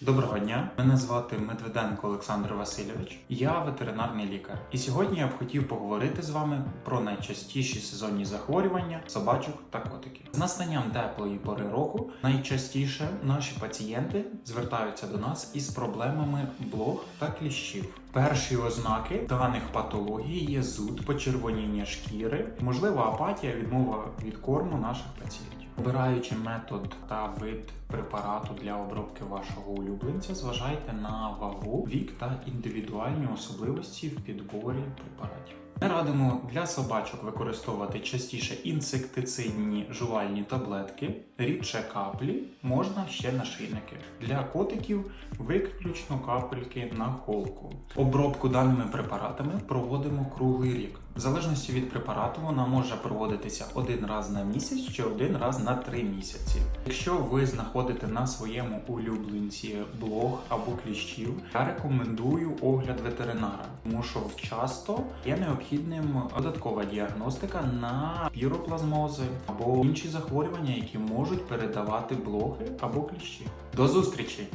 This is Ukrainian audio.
Доброго дня, мене звати Медведенко Олександр Васильович. Я ветеринарний лікар. І сьогодні я б хотів поговорити з вами про найчастіші сезонні захворювання собачок та котиків. З настанням теплої пори року найчастіше наші пацієнти звертаються до нас із проблемами блох та кліщів. Перші ознаки даних патологій є зуд, почервоніння шкіри, можлива апатія, відмова від корму наших пацієнтів. Обираючи метод та вид препарату для обробки вашого улюбленця, зважайте на вагу, вік та індивідуальні особливості в підборі препаратів. Ми радимо для собачок використовувати частіше інсектицидні жувальні таблетки, рідше каплі, можна ще нашийники. Для котиків виключно капельки на холку. Обробку даними препаратами проводимо круглий рік. В залежності від препарату вона може проводитися один раз на місяць чи один раз на три місяці. Якщо ви знаходите на своєму улюбленці блох або кліщів, я рекомендую огляд ветеринара, тому що часто є необхідним додаткова діагностика на піроплазмози або інші захворювання, які можуть передавати блохи або кліщі. До зустрічі!